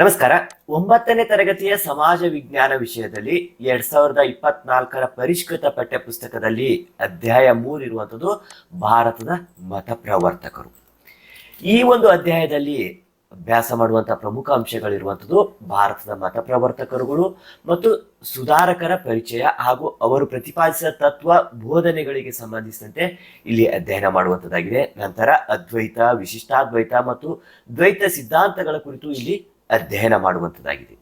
ನಮಸ್ಕಾರ. ಒಂಬತ್ತನೇ ತರಗತಿಯ ಸಮಾಜ ವಿಜ್ಞಾನ ವಿಷಯದಲ್ಲಿ ಎರಡ್ ಸಾವಿರದ ಇಪ್ಪತ್ನಾಲ್ಕರ ಪರಿಷ್ಕೃತ ಪಠ್ಯಪುಸ್ತಕದಲ್ಲಿ ಅಧ್ಯಾಯ ಮೂರಿರುವಂಥದ್ದು ಭಾರತದ ಮತ ಪ್ರವರ್ತಕರು. ಈ ಒಂದು ಅಧ್ಯಾಯದಲ್ಲಿ ಅಭ್ಯಾಸ ಮಾಡುವಂತಹ ಪ್ರಮುಖ ಅಂಶಗಳಿರುವಂಥದ್ದು ಭಾರತದ ಮತ ಪ್ರವರ್ತಕರುಗಳು ಮತ್ತು ಸುಧಾರಕರ ಪರಿಚಯ ಹಾಗೂ ಅವರು ಪ್ರತಿಪಾದಿಸಿದ ತತ್ವ ಬೋಧನೆಗಳಿಗೆ ಸಂಬಂಧಿಸಿದಂತೆ ಇಲ್ಲಿ ಅಧ್ಯಯನ ಮಾಡುವಂಥದ್ದಾಗಿದೆ. ನಂತರ ಅದ್ವೈತ, ವಿಶಿಷ್ಟಾದ್ವೈತ ಮತ್ತು ದ್ವೈತ ಸಿದ್ಧಾಂತಗಳ ಕುರಿತು ಇಲ್ಲಿ ಅಧ್ಯಯನ ಮಾಡುವಂಥದ್ದಾಗಿದೆ.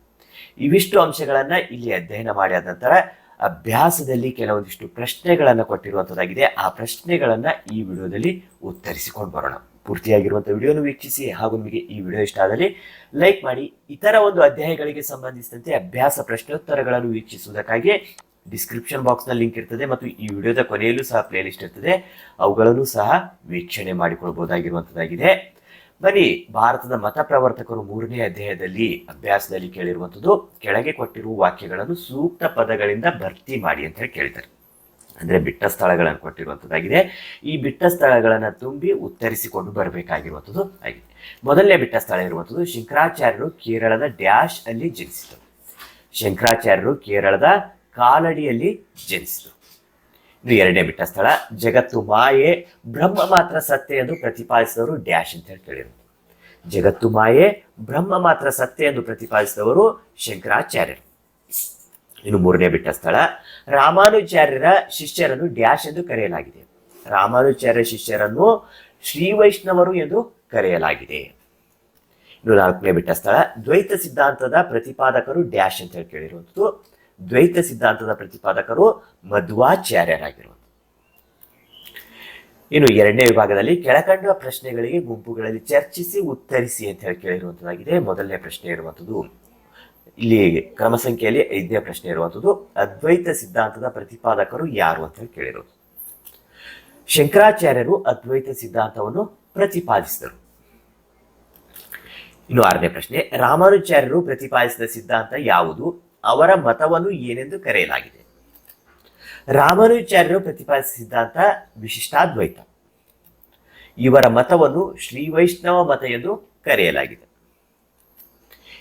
ಇವಿಷ್ಟು ಅಂಶಗಳನ್ನು ಇಲ್ಲಿ ಅಧ್ಯಯನ ಮಾಡಿದ ನಂತರ ಅಭ್ಯಾಸದಲ್ಲಿ ಕೆಲವೊಂದಿಷ್ಟು ಪ್ರಶ್ನೆಗಳನ್ನು ಕೊಟ್ಟಿರುವಂಥದ್ದಾಗಿದೆ. ಆ ಪ್ರಶ್ನೆಗಳನ್ನು ಈ ವಿಡಿಯೋದಲ್ಲಿ ಉತ್ತರಿಸಿಕೊಂಡು ಬರೋಣ. ಪೂರ್ತಿಯಾಗಿರುವಂಥ ವಿಡಿಯೋನು ವೀಕ್ಷಿಸಿ ಹಾಗೂ ನಿಮಗೆ ಈ ವಿಡಿಯೋ ಇಷ್ಟ ಆದಲ್ಲಿ ಲೈಕ್ ಮಾಡಿ. ಇತರ ಒಂದು ಅಧ್ಯಾಯಗಳಿಗೆ ಸಂಬಂಧಿಸಿದಂತೆ ಅಭ್ಯಾಸ ಪ್ರಶ್ನೋತ್ತರಗಳನ್ನು ವೀಕ್ಷಿಸುವುದಕ್ಕಾಗಿ ಡಿಸ್ಕ್ರಿಪ್ಷನ್ ಬಾಕ್ಸ್ನ ಲಿಂಕ್ ಇರ್ತದೆ ಮತ್ತು ಈ ವಿಡಿಯೋದ ಕೊನೆಯಲ್ಲೂ ಸಹ ಪ್ಲೇಲಿಸ್ಟ್ ಇರ್ತದೆ. ಅವುಗಳನ್ನು ಸಹ ವೀಕ್ಷಣೆ ಮಾಡಿಕೊಳ್ಬಹುದಾಗಿರುವಂಥದ್ದಾಗಿದೆ ಬನ್ನಿ, ಭಾರತದ ಮತ ಪ್ರವರ್ತಕರು ಮೂರನೇ ಅಧ್ಯಾಯದಲ್ಲಿ ಅಭ್ಯಾಸದಲ್ಲಿ ಕೇಳಿರುವಂಥದ್ದು, ಕೆಳಗೆ ಕೊಟ್ಟಿರುವ ವಾಕ್ಯಗಳನ್ನು ಸೂಕ್ತ ಪದಗಳಿಂದ ಭರ್ತಿ ಮಾಡಿ ಅಂತ ಹೇಳಿ ಕೇಳಿದ್ದಾರೆ ಅಂದ್ರೆ ಬಿಟ್ಟ ಸ್ಥಳಗಳನ್ನು ಕೊಟ್ಟಿರುವಂಥದ್ದಾಗಿದೆ. ಈ ಬಿಟ್ಟ ಸ್ಥಳಗಳನ್ನು ತುಂಬಿ ಉತ್ತರಿಸಿಕೊಂಡು ಬರಬೇಕಾಗಿರುವಂಥದ್ದು ಆಗಿದೆ. ಮೊದಲನೇ ಬಿಟ್ಟ ಸ್ಥಳ ಇರುವಂಥದ್ದು ಶಂಕರಾಚಾರ್ಯರು ಕೇರಳದ ಡ್ಯಾಶ್ ಅಲ್ಲಿ ಜನಿಸಿದರು. ಶಂಕರಾಚಾರ್ಯರು ಕೇರಳದ ಕಾಲಡಿಯಲ್ಲಿ ಜನಿಸಿದರು. ಇದು ಎರಡನೇ ಬಿಟ್ಟ ಸ್ಥಳ. ಜಗತ್ತು ಮಾಯೆ, ಬ್ರಹ್ಮ ಮಾತ್ರ ಸತ್ಯ ಎಂದು ಪ್ರತಿಪಾದಿಸಿದವರು ಡ್ಯಾಶ್ ಅಂತ ಹೇಳಿ ಕೇಳಿರು ಜಗತ್ತು ಮಾಯೆ, ಬ್ರಹ್ಮ ಮಾತ್ರ ಸತ್ಯ ಎಂದು ಪ್ರತಿಪಾದಿಸಿದವರು ಶಂಕರಾಚಾರ್ಯರು. ಇನ್ನು ಮೂರನೇ ಬಿಟ್ಟ ಸ್ಥಳ ರಾಮಾನುಚಾರ್ಯರ ಶಿಷ್ಯರನ್ನು ಡ್ಯಾಶ್ ಎಂದು ಕರೆಯಲಾಗಿದೆ. ರಾಮಾನುಚಾರ್ಯ ಶಿಷ್ಯರನ್ನು ಶ್ರೀ ವೈಷ್ಣವರು ಎಂದು ಕರೆಯಲಾಗಿದೆ. ಇನ್ನು ನಾಲ್ಕನೇ ಬಿಟ್ಟ ಸ್ಥಳ, ದ್ವೈತ ಸಿದ್ಧಾಂತದ ಪ್ರತಿಪಾದಕರು ಡ್ಯಾಶ್ ಅಂತ ಹೇಳಿ ದ್ವೈತ ಸಿದ್ಧಾಂತದ ಪ್ರತಿಪಾದಕರು ಮಧ್ವಾಚಾರ್ಯರಾಗಿರುವುದು ಇನ್ನು ಎರಡನೇ ವಿಭಾಗದಲ್ಲಿ ಕೆಳಕಂಡ ಪ್ರಶ್ನೆಗಳಿಗೆ ಗುಂಪುಗಳಲ್ಲಿ ಚರ್ಚಿಸಿ ಉತ್ತರಿಸಿ ಅಂತ ಹೇಳಿ ಕೇಳಿರುವಂಥದ್ದಾಗಿದೆ ಮೊದಲನೇ ಪ್ರಶ್ನೆ ಇರುವಂಥದ್ದು ಇಲ್ಲಿ ಕ್ರಮ ಸಂಖ್ಯೆಯಲ್ಲಿ ಐದನೇ ಪ್ರಶ್ನೆ ಇರುವಂಥದ್ದು ಅದ್ವೈತ ಸಿದ್ಧಾಂತದ ಪ್ರತಿಪಾದಕರು ಯಾರು ಅಂತ ಹೇಳಿ ಕೇಳಿರೋದು. ಶಂಕರಾಚಾರ್ಯರು ಅದ್ವೈತ ಸಿದ್ಧಾಂತವನ್ನು ಪ್ರತಿಪಾದಿಸಿದರು. ಇನ್ನು ಆರನೇ ಪ್ರಶ್ನೆ, ರಾಮಾನುಚಾರ್ಯರು ಪ್ರತಿಪಾದಿಸಿದ ಸಿದ್ಧಾಂತ ಯಾವುದು? ಅವರ ಮತವನ್ನು ಏನೆಂದು ಕರೆಯಲಾಗಿದೆ. ರಾಮಾನುಚಾರ್ಯರು ಪ್ರತಿಪಾದಿಸಿದ ಸಿದ್ಧಾಂತ ವಿಶಿಷ್ಟಾದ್ವೈತ. ಇವರ ಮತವನ್ನು ಶ್ರೀ ವೈಷ್ಣವ ಮತ ಎಂದು ಕರೆಯಲಾಗಿದೆ.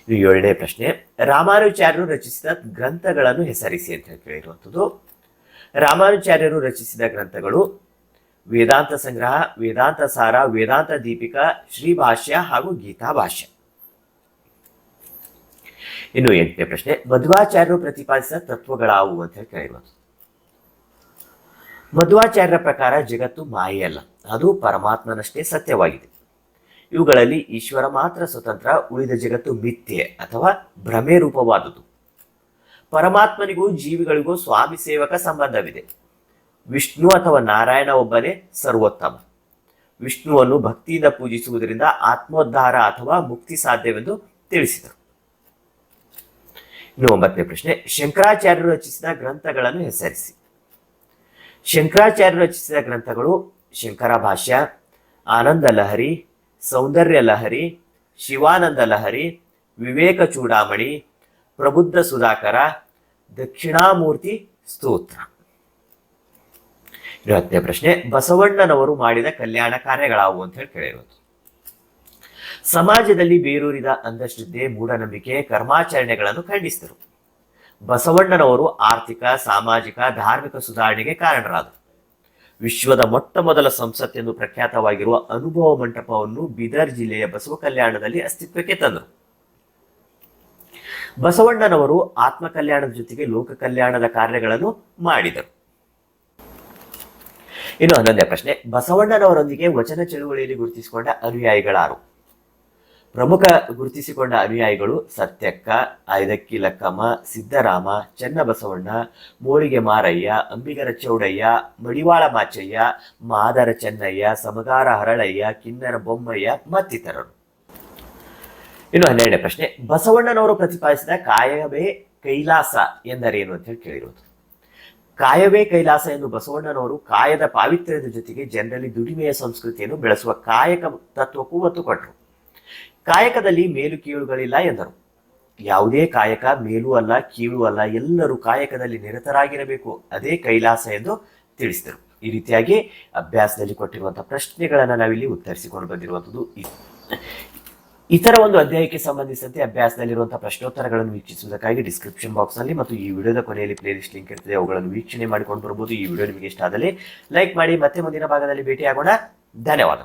ಇದು ಏಳನೇ ಪ್ರಶ್ನೆ. ರಾಮಾನುಚಾರ್ಯರು ರಚಿಸಿದ ಗ್ರಂಥಗಳನ್ನು ಹೆಸರಿಸಿ ಅಂತ ಕೇಳಿರುವಂಥದ್ದು ರಾಮಾನುಚಾರ್ಯರು ರಚಿಸಿದ ಗ್ರಂಥಗಳು ವೇದಾಂತ ಸಂಗ್ರಹ, ವೇದಾಂತ ಸಾರ, ವೇದಾಂತ ದೀಪಿಕಾ, ಶ್ರೀ ಭಾಷ್ಯ ಹಾಗೂ ಗೀತಾ ಭಾಷ್ಯ. ಇನ್ನು ಎಂಟನೇ ಪ್ರಶ್ನೆ. ಮಧ್ವಾಚಾರ್ಯರು ಪ್ರತಿಪಾದಿಸಿದ ತತ್ವಗಳಾವು ಅಂತ ಹೇಳಿ ಕೇಳಿರುವಂಥದ್ದು ಮಧ್ವಾಚಾರ್ಯರ ಪ್ರಕಾರ ಜಗತ್ತು ಮಾಯೆಯಲ್ಲ. ಅದು ಪರಮಾತ್ಮನಷ್ಟೇ ಸತ್ಯವಾಗಿದೆ. ಇವುಗಳಲ್ಲಿ ಈಶ್ವರ ಮಾತ್ರ ಸ್ವತಂತ್ರ, ಉಳಿದ ಜಗತ್ತು ಮಿಥ್ಯೆ ಅಥವಾ ಭ್ರಮೆ ರೂಪವಾದುದು. ಪರಮಾತ್ಮನಿಗೂ ಜೀವಿಗಳಿಗೂ ಸ್ವಾಮಿ ಸೇವಕ ಸಂಬಂಧವಿದೆ. ವಿಷ್ಣು ಅಥವಾ ನಾರಾಯಣ ಒಬ್ಬನೇ ಸರ್ವೋತ್ತಮ. ವಿಷ್ಣುವನ್ನು ಭಕ್ತಿಯಿಂದ ಪೂಜಿಸುವುದರಿಂದ ಆತ್ಮೋದ್ಧಾರ ಅಥವಾ ಮುಕ್ತಿ ಸಾಧ್ಯವೆಂದು ತಿಳಿಸಿದರು. ಇನ್ನು ಒಂಬತ್ತನೇ ಪ್ರಶ್ನೆ, ಶಂಕರಾಚಾರ್ಯರು ರಚಿಸಿದ ಗ್ರಂಥಗಳನ್ನು ಹೆಸರಿಸಿ. ಶಂಕರಾಚಾರ್ಯರು ರಚಿಸಿದ ಗ್ರಂಥಗಳು ಶಂಕರ ಭಾಷ್ಯ, ಆನಂದ ಲಹರಿ, ಸೌಂದರ್ಯ ಲಹರಿ, ಶಿವಾನಂದ ಲಹರಿ, ವಿವೇಕ ಚೂಡಾಮಣಿ, ಪ್ರಬುದ್ಧ ಸುಧಾಕರ, ದಕ್ಷಿಣಾಮೂರ್ತಿ ಸ್ತೋತ್ರ. ಇನ್ನು ಹತ್ತನೇ ಪ್ರಶ್ನೆ, ಬಸವಣ್ಣನವರು ಮಾಡಿದ ಕಲ್ಯಾಣ ಕಾರ್ಯಗಳಾವು ಅಂತ ಹೇಳಿ ಕೇಳಿರೋದು. ಸಮಾಜದಲ್ಲಿ ಬೇರೂರಿದ ಅಂಧಶ್ರದ್ಧೆ, ಮೂಢನಂಬಿಕೆ, ಕರ್ಮಾಚರಣೆಗಳನ್ನು ಖಂಡಿಸಿದರು. ಬಸವಣ್ಣನವರು ಆರ್ಥಿಕ, ಸಾಮಾಜಿಕ, ಧಾರ್ಮಿಕ ಸುಧಾರಣೆಗೆ ಕಾರಣರಾದರು. ವಿಶ್ವದ ಮೊಟ್ಟ ಮೊದಲ ಸಂಸತ್ ಎಂದು ಪ್ರಖ್ಯಾತವಾಗಿರುವ ಅನುಭವ ಮಂಟಪವನ್ನು ಬೀದರ್ ಜಿಲ್ಲೆಯ ಬಸವ ಕಲ್ಯಾಣದಲ್ಲಿ ಅಸ್ತಿತ್ವಕ್ಕೆ ತಂದರು. ಬಸವಣ್ಣನವರು ಆತ್ಮ ಕಲ್ಯಾಣದ ಜೊತೆಗೆ ಲೋಕ ಕಲ್ಯಾಣದ ಕಾರ್ಯಗಳನ್ನು ಮಾಡಿದರು. ಇನ್ನು ಹನ್ನೊಂದನೇ ಪ್ರಶ್ನೆ. ಬಸವಣ್ಣನವರೊಂದಿಗೆ ವಚನ ಚಳುವಳಿಯಲ್ಲಿ ಗುರುತಿಸಿಕೊಂಡ ಅನುಯಾಯಿಗಳಾರು? ಪ್ರಮುಖ ಗುರುತಿಸಿಕೊಂಡ ಅನುಯಾಯಿಗಳು ಸತ್ಯಕ್ಕ ಐದಕ್ಕಿ ಲಕ್ಕಮ್ಮ, ಸಿದ್ದರಾಮ, ಚನ್ನಬಸವಣ್ಣ, ಮೋರಿಗೆ ಮಾರಯ್ಯ, ಅಂಬಿಗರ ಚೌಡಯ್ಯ, ಮಡಿವಾಳ ಮಾಚಯ್ಯ, ಮಾದರ ಚೆನ್ನಯ್ಯ, ಸಮಗಾರ ಹರಳಯ್ಯ, ಕಿನ್ನರ ಬೊಮ್ಮಯ್ಯ ಮತ್ತಿತರರು. ಇನ್ನು ಹನ್ನೆರಡನೇ ಪ್ರಶ್ನೆ, ಬಸವಣ್ಣನವರು ಪ್ರತಿಪಾದಿಸಿದ ಕಾಯವೇ ಕೈಲಾಸ ಎಂದರೇನು ಅಂತ ಹೇಳಿ ಕೇಳಿರುವುದು ಕಾಯವೇ ಕೈಲಾಸ ಎಂದು ಬಸವಣ್ಣನವರು ಕಾಯದ ಪಾವಿತ್ರ್ಯದ ಜೊತೆಗೆ ಜನರಲ್ಲಿ ದುಡಿಮೆಯ ಸಂಸ್ಕೃತಿಯನ್ನು ಬೆಳೆಸುವ ಕಾಯಕ ತತ್ವಕ್ಕೂ ಒತ್ತು ಕೊಟ್ಟರು. ಕಾಯಕದಲ್ಲಿ ಮೇಲು ಕೀಳುಗಳಿಲ್ಲ ಎಂದರು. ಯಾವುದೇ ಕಾಯಕ ಮೇಲೂ ಅಲ್ಲ, ಕೀಳು ಅಲ್ಲ, ಎಲ್ಲರೂ ಕಾಯಕದಲ್ಲಿ ನಿರತರಾಗಿರಬೇಕು. ಅದೇ ಕೈಲಾಸ ಎಂದು ತಿಳಿಸಿದರು. ಈ ರೀತಿಯಾಗಿ ಅಭ್ಯಾಸದಲ್ಲಿ ಕೊಟ್ಟಿರುವಂತಹ ಪ್ರಶ್ನೆಗಳನ್ನು ನಾವಿಲ್ಲಿ ಉತ್ತರಿಸಿಕೊಂಡು ಬಂದಿರುವಂಥದ್ದು ಇತರ ಒಂದು ಅಧ್ಯಾಯಕ್ಕೆ ಸಂಬಂಧಿಸಿದಂತೆ ಅಭ್ಯಾಸದಲ್ಲಿರುವಂತಹ ಪ್ರಶ್ನೋತ್ತರಗಳನ್ನು ವೀಕ್ಷಿಸುವುದಕ್ಕಾಗಿ ಡಿಸ್ಕ್ರಿಪ್ಷನ್ ಬಾಕ್ಸ್ನಲ್ಲಿ ಮತ್ತು ಈ ವಿಡಿಯೋದ ಕೊನೆಯಲ್ಲಿ ಪ್ಲೇಲಿಸ್ಟ್ ಲಿಂಕ್ ಇರ್ತದೆ, ಅವುಗಳನ್ನು ವೀಕ್ಷಣೆ ಮಾಡಿಕೊಂಡು ಬರಬಹುದು ಈ ವಿಡಿಯೋ ನಿಮಗೆ ಇಷ್ಟ ಆದಲ್ಲಿ ಲೈಕ್ ಮಾಡಿ, ಮತ್ತೆ ಮುಂದಿನ ಭಾಗದಲ್ಲಿ ಭೇಟಿಯಾಗೋಣ. ಧನ್ಯವಾದ.